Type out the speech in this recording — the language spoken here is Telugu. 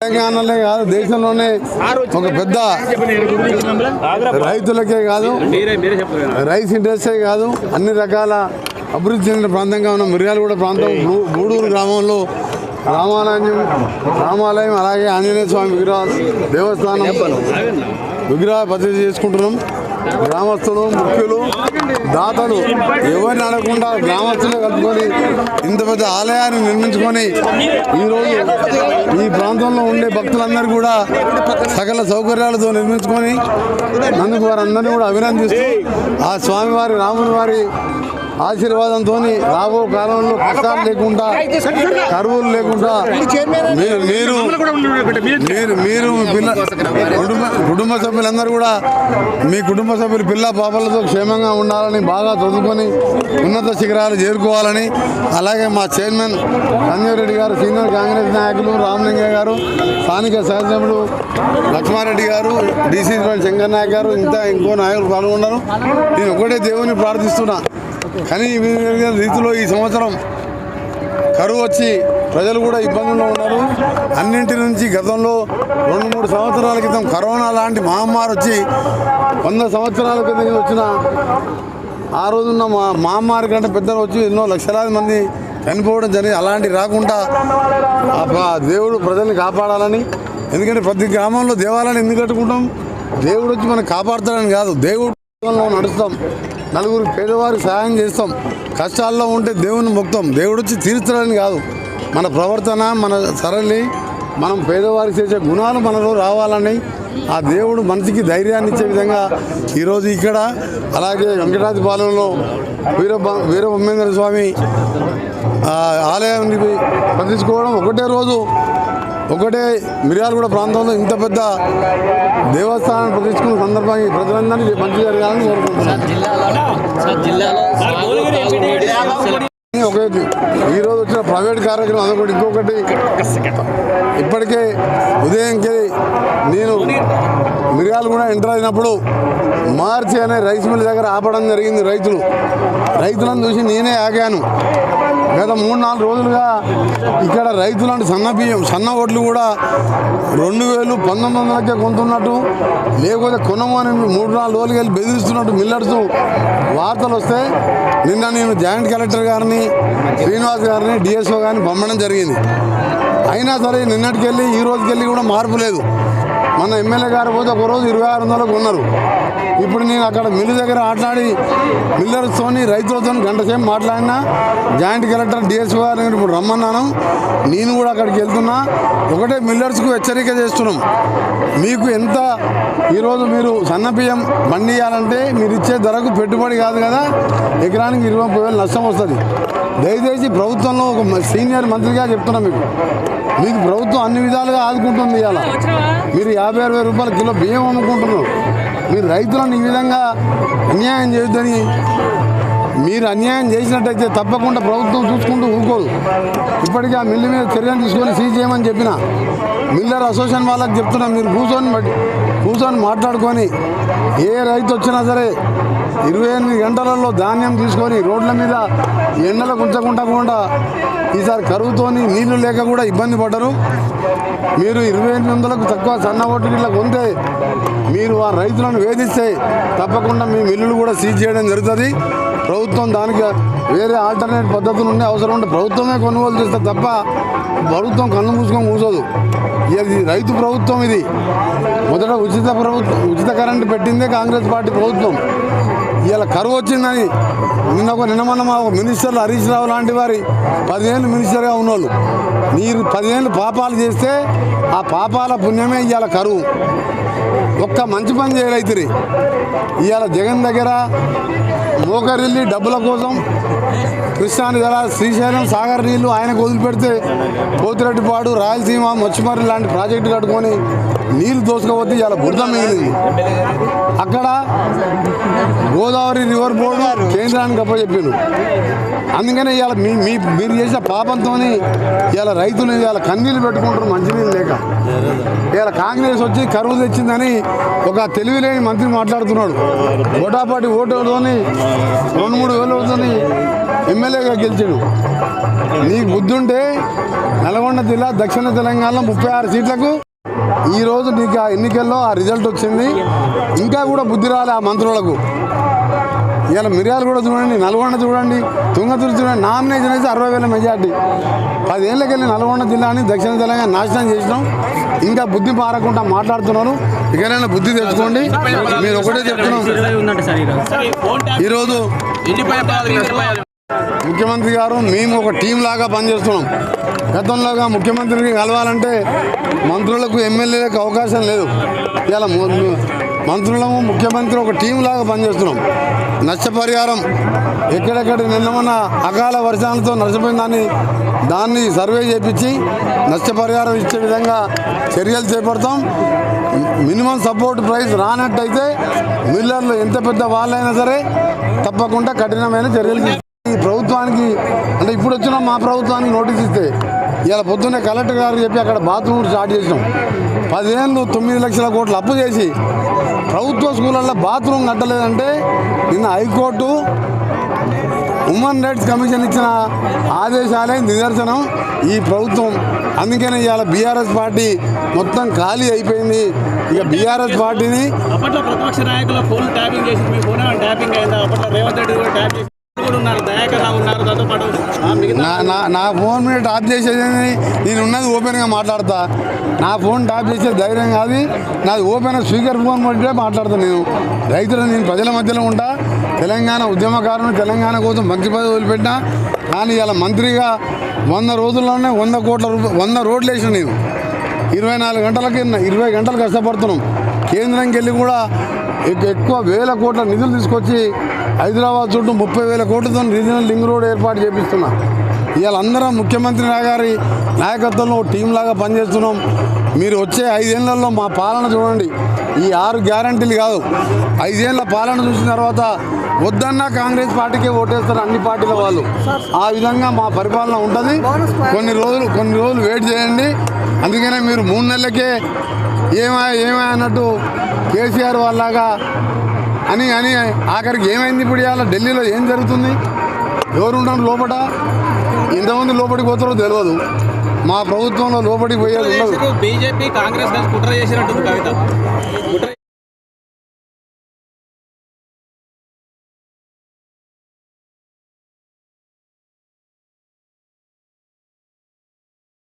తెలంగాణలో కాదు దేశంలోనే ఒక పెద్ద రైతులకే కాదు రైస్ ఇండస్ట్రీ కాదు అన్ని రకాల అభివృద్ధి చెందిన ప్రాంతంగా ఉన్న మిర్యాలగూడ ప్రాంతం గూడూరు గ్రామంలో రామాలయం రామాలయం అలాగే ఆంజనేయ స్వామి విగ్రహ దేవస్థానం విగ్రహ పద్ధతి చేసుకుంటున్నాం. గ్రామస్తులు ముఖ్యులు దాతలు ఎవరిని అడగకుండా గ్రామస్తులు కలుపుకొని ఇంత పెద్ద ఆలయాన్ని నిర్మించుకొని ఈరోజు ఈ ప్రాంతంలో ఉండే భక్తులందరూ కూడా సకల సౌకర్యాలతో నిర్మించుకొని అందుకు వారందరినీ కూడా అభినందిస్తూ ఆ స్వామివారి రాముని వారి ఆశీర్వాదంతో రాబో కాలంలో కష్టాలు లేకుండా కరువులు లేకుండా మీరు మీరు మీరు మీరు పిల్ల కుటుంబ కుటుంబ సభ్యులందరూ కూడా మీ కుటుంబ సభ్యులు పిల్ల పాపలతో క్షేమంగా ఉండాలని బాగా చదువుకొని ఉన్నత శిఖరాలు చేరుకోవాలని అలాగే మా చైర్మన్ సంజయ్ రెడ్డి గారు సీనియర్ కాంగ్రెస్ నాయకులు రామలింగయ్య గారు స్థానిక శాసనసభ్యులు లక్ష్మారెడ్డి గారు డీసీ శంకర్ నాయక్ గారు ఇంకా ఇంకో నాయకులు పాల్గొన్నారు. నేను ఒకటే దేవుని ప్రార్థిస్తున్నా. కానీ రీతిలో ఈ సంవత్సరం కరువు వచ్చి ప్రజలు కూడా ఇబ్బందుల్లో ఉన్నారు. అన్నింటి నుంచి గతంలో రెండు మూడు సంవత్సరాల క్రితం కరోనా లాంటి మహమ్మారి వచ్చి వంద సంవత్సరాల క్రితం వచ్చిన ఆ రోజున్న మా మహమ్మారి కంటే పెద్దలు వచ్చి ఎన్నో లక్షలాది మంది చనిపోవడం జరిగింది. అలాంటి రాకుండా దేవుడు ప్రజల్ని కాపాడాలని ఎందుకంటే ప్రతి గ్రామంలో దేవాలయాన్ని ఎందుకు కట్టుకుంటాం? దేవుడు వచ్చి మనం కాపాడుతాడని కాదు. దేవుడు నడుస్తాం. నలుగురు పేదవారికి సహాయం చేస్తాం. కష్టాల్లో ఉంటే దేవుని ముక్తం. దేవుడు వచ్చి తీర్చడానికి కాదు. మన ప్రవర్తన మన సరళి మనం పేదవారికి చేసే గుణాలు మనలో రావాలని ఆ దేవుడు మనిషికి ధైర్యాన్ని ఇచ్చే విధంగా ఈరోజు ఇక్కడ అలాగే వెంకటాద్రిపాలెంలో వీర వీరబ్రహ్మేంద్ర స్వామి ఆ, ఆలయాన్ని ప్రతిష్ఠించుకోవడం ఒకటే రోజు. ఒకటే మిర్యాలగూడ ప్రాంతంలో ఇంత పెద్ద దేవస్థానాన్ని ప్రతిష్ఠించుకున్న సందర్భంగా ప్రజలందరినీ మంచి జరగాలని కోరుకుంటున్నాను. ఒకటి ఈరోజు వచ్చిన ప్రైవేట్ కార్యక్రమం అదొకటి ఇంకొకటి. ఇప్పటికే ఉదయంకి నేను మిరియాలు కూడా ఎంటర్ అయినప్పుడు మార్చి అనే రైస్ మిల్ దగ్గర ఆపడం జరిగింది రైతులు. రైతులను చూసి నేనే ఆగాను. గత మూడు నాలుగు రోజులుగా ఇక్కడ రైతులంటే సన్న బియ్యం సన్న ఓట్లు కూడా రెండు వేలు పంతొమ్మిది వందలకే కొంటున్నట్టు లేకపోతే కొనమని మూడు నాలుగు రోజులకి వెళ్ళి బెదిరిస్తున్నట్టు మిల్లర్స్ వార్తలు వస్తే నిన్న నేను జాయింట్ కలెక్టర్ గారిని శ్రీనివాస్ గారిని డిఎస్ఓ గారిని పంపడం జరిగింది. అయినా సరే నిన్నటికెళ్ళి ఈ రోజుకెళ్ళి కూడా మార్పు లేదు. మన ఎమ్మెల్యే గారు పోతే ఒక రోజు ఇరవై ఆరు వందలకు ఉన్నారు ఇప్పుడు నేను అక్కడ మిల్లు దగ్గర ఆట్లాడి మిల్లర్స్తోని రైతులతో గంట సేపు మాట్లాడినా జాయింట్ కలెక్టర్ డిఎస్ఓ గారిని ఇప్పుడు రమ్మన్నాను. నేను కూడా అక్కడికి వెళ్తున్నా. ఒకటే మిల్లర్స్కు హెచ్చరిక చేస్తున్నాం. మీకు ఎంత ఈరోజు మీరు సన్న బియ్యం బండి ఇవ్వాలంటే మీరు ఇచ్చే ధరకు పెట్టుబడి కాదు కదా ఎకరానికి ఇరవై ముప్పై వేలు నష్టం వస్తుంది. దయచేసి ప్రభుత్వంలో ఒక సీనియర్ మంత్రిగా చెప్తున్నా మీకు. మీకు ప్రభుత్వం అన్ని విధాలుగా ఆదుకుంటుంది ఇవాళ మీరు యాభై అరవై రూపాయల కిలో బియ్యం అమ్ముకుంటున్నారు. మీరు రైతులను ఈ విధంగా అన్యాయం చేయొద్దని మీరు అన్యాయం చేసినట్టయితే తప్పకుండా ప్రభుత్వం చూసుకుంటూ ఊరుకోదు. ఇప్పటికీ ఆ మిల్లు మీద చర్యలు తీసుకొని సీజ్ చేయమని చెప్పిన మిల్లర్ అసోసియేషన్ వాళ్ళకి చెప్తున్నా మీరు కూర్చొని కూర్చొని మాట్లాడుకొని ఏ రైతు వచ్చినా సరే ఇరవై ఎనిమిది గంటలలో ధాన్యం తీసుకొని రోడ్ల మీద ఎండలకు ఉంచకుండా ఈసారి కరువుతోని నీళ్ళు లేక కూడా ఇబ్బంది పడ్డరు. మీరు ఇరవై ఎనిమిది వందలకు తక్కువ సన్న ఓట్లు ఇట్లా కొంటే మీరు ఆ రైతులను వేధిస్తే తప్పకుండా మీ మిల్లులు కూడా సీజ్ చేయడం జరుగుతుంది. ప్రభుత్వం దానికి వేరే ఆల్టర్నేట్ పద్ధతులు ఉండే అవసరం ఉంటే ప్రభుత్వమే కొనుగోలు చేస్తే తప్ప ప్రభుత్వం కన్ను మూసుకొని కూర్చోదు. ఇది రైతు ప్రభుత్వం ఇది. మొదట ఉచిత ప్రభుత్వం ఉచిత కరెంటు పెట్టిందే కాంగ్రెస్ పార్టీ ప్రభుత్వం. కరువు వచ్చిందని నిన్న ఒక నిన్న మొన్న మా మినిస్టర్లు హరీష్ రావు లాంటి వారి పదిహేను మినిస్టర్గా ఉన్నోళ్ళు. మీరు పదిహేను పాపాలు చేస్తే ఆ పాపాల పుణ్యమే ఇవాళ కరువు. ఒక్క మంచి పని చేయరైతురి ఇవాళ జగన్ దగ్గర మోకరిల్లి డబ్బుల కోసం కృష్ణాని జల శ్రీశైలం సాగర్ నీళ్ళు ఆయనకు వదిలిపెడితే పోతిరెడ్డిపాడు రాయలసీమ మచ్చిమర్రి లాంటి ప్రాజెక్టు కట్టుకొని నీళ్ళు దోసుకోవద్దు ఇవాళ బురద మిగిలింది. అక్కడ గోదావరి రివర్ బోర్డు కేంద్రానికి అప్పచెప్పాను అందుకనే ఇవాళ మీ మీ మీరు చేసిన పాపంతో ఇవాళ రైతులు ఇవాళ కన్నీళ్ళు పెట్టుకుంటారు మంచినీళ్ళు లేక. ఇవాళ కాంగ్రెస్ వచ్చి కరువు తెచ్చిందని ఒక తెలివిలేని మంత్రి మాట్లాడుతున్నాడు. ఓటాపాటి ఓటుతోని రెండు మూడు వేలతోని ఎమ్మెల్యేగా గెలిచాడు. నీకు బుద్ధి ఉంటే నల్గొండ జిల్లా దక్షిణ తెలంగాణలో ముప్పై ఆరు సీట్లకు ఈరోజు నీకు ఆ ఎన్నికల్లో ఆ రిజల్ట్ వచ్చింది. ఇంకా కూడా బుద్ధి రాలే ఆ మంత్రులకు. ఇలా మిర్యాలు కూడా చూడండి నల్గొండ చూడండి తుంగతూరు చూడండి నామినేషన్ అయితే అరవై వేల మెజార్టీ. పదేళ్ళకెళ్ళి నల్గొండ జిల్లాని దక్షిణ తెలంగాణ నాశనం చేసినాం. ఇంకా బుద్ధి మారకుండా మాట్లాడుతున్నారు. ఇకనైనా బుద్ధి తెచ్చుకోండి. మీరు ఒకటే చెప్తున్నాం. ఈరోజు ఈరోజు ముఖ్యమంత్రి గారు మేము ఒక టీం లాగా పనిచేస్తున్నాం. గతంలోగా ముఖ్యమంత్రిని కలవాలంటే మంత్రులకు ఎమ్మెల్యేలకు అవకాశం లేదు. ఇలా మంత్రులము ముఖ్యమంత్రి ఒక టీం లాగా పనిచేస్తున్నాం. నష్టపరిహారం ఎక్కడెక్కడ నిన్నమన్న అకాల వర్షాలతో నష్టపోయిన దాన్ని దాన్ని సర్వే చేపించి నష్టపరిహారం ఇచ్చే విధంగా చర్యలు చేపడతాం. మినిమం సపోర్ట్ ప్రైస్ రానట్టయితే మిల్లర్లు ఎంత పెద్ద వాళ్ళైనా సరే తప్పకుండా కఠినమైన చర్యలు ఈ ప్రభుత్వానికి అంటే ఇప్పుడు వచ్చిన మా ప్రభుత్వానికి నోటీస్ ఇస్తే ఇలా పొద్దున్నే కలెక్టర్ గారు చెప్పి అక్కడ బాత్రూమ్ స్టార్ట్ చేసినాం. పదిహేనులు తొమ్మిది లక్షల కోట్లు అప్పు చేసి ప్రభుత్వ స్కూళ్ళల్లో బాత్రూమ్ కట్టలేదంటే నిన్న హైకోర్టు ఉమెన్ రైట్స్ కమిషన్ ఇచ్చిన ఆదేశాలే నిదర్శనం. ఈ ప్రభుత్వం అందుకనే ఇవాళ బీఆర్ఎస్ పార్టీ మొత్తం ఖాళీ అయిపోయింది. ఇక బీఆర్ఎస్ పార్టీని అప్పట్లో ప్రతిపక్ష ఫోన్ ట్యాపింగ్ చేసి మీ ఫోన్ ట్యాపింగ్ అయిందా? అప్పట్లో రేవంత్ రెడ్డి కూడా నా నా నా ఫోన్ మీద టాప్ చేసేది నేను ఉన్నది ఓపెన్గా మాట్లాడతా. నా ఫోన్ టాప్ చేసే ధైర్యం కాదు. నాది ఓపెన్ స్పీకర్ ఫోన్ పట్టే మాట్లాడతాను నేను. రైతులు నేను ప్రజల మధ్యలో ఉంటా. తెలంగాణ ఉద్యమకారులు తెలంగాణ కోసం మంత్రి పదవి వదిలిపెట్టినా కానీ ఇలా మంత్రిగా వంద రోజుల్లోనే వంద కోట్ల రూపాయలు వంద రోడ్లు వేసిన నేను. ఇరవై నాలుగు గంటలకి ఇరవై గంటలు కష్టపడుతున్నాం. కేంద్రంకి వెళ్ళి కూడా ఎక్కువ వేల కోట్ల నిధులు తీసుకొచ్చి హైదరాబాద్ చుట్టూ ముప్పై వేల కోట్లతో రీజనల్ లింక్ రోడ్ ఏర్పాటు చేపిస్తున్నా. ఇవాళ అందరం ముఖ్యమంత్రి గారి నాయకత్వంలో ఒక టీం లాగా పనిచేస్తున్నాం. మీరు వచ్చే ఐదేళ్ళలో మా పాలన చూడండి. ఈ ఆరు గ్యారంటీలు కాదు. ఐదేళ్ళ పాలన చూసిన తర్వాత వద్దన్నా కాంగ్రెస్ పార్టీకే ఓటేస్తారు అన్ని పార్టీల వాళ్ళు. ఆ విధంగా మా పరిపాలన ఉంటుంది. కొన్ని రోజులు కొన్ని రోజులు వెయిట్ చేయండి. అందుకనే మీరు మూడు నెలలకే ఏమా ఏమా అన్నట్టు కేసీఆర్ వాళ్ళగా అని అని ఆఖరికి ఏమైంది ఇప్పుడు ఇవాళ? ఢిల్లీలో ఏం జరుగుతుంది? ఎవరు ఉన్నారు లోపల ఎంతమంది లోపలికి పోతారో తెలియదు మా ప్రభుత్వంలో లోపలికి పోయేది బీజేపీ కాంగ్రెస్ కలిసి కుట్ర చేసినట్టుంది కవిత.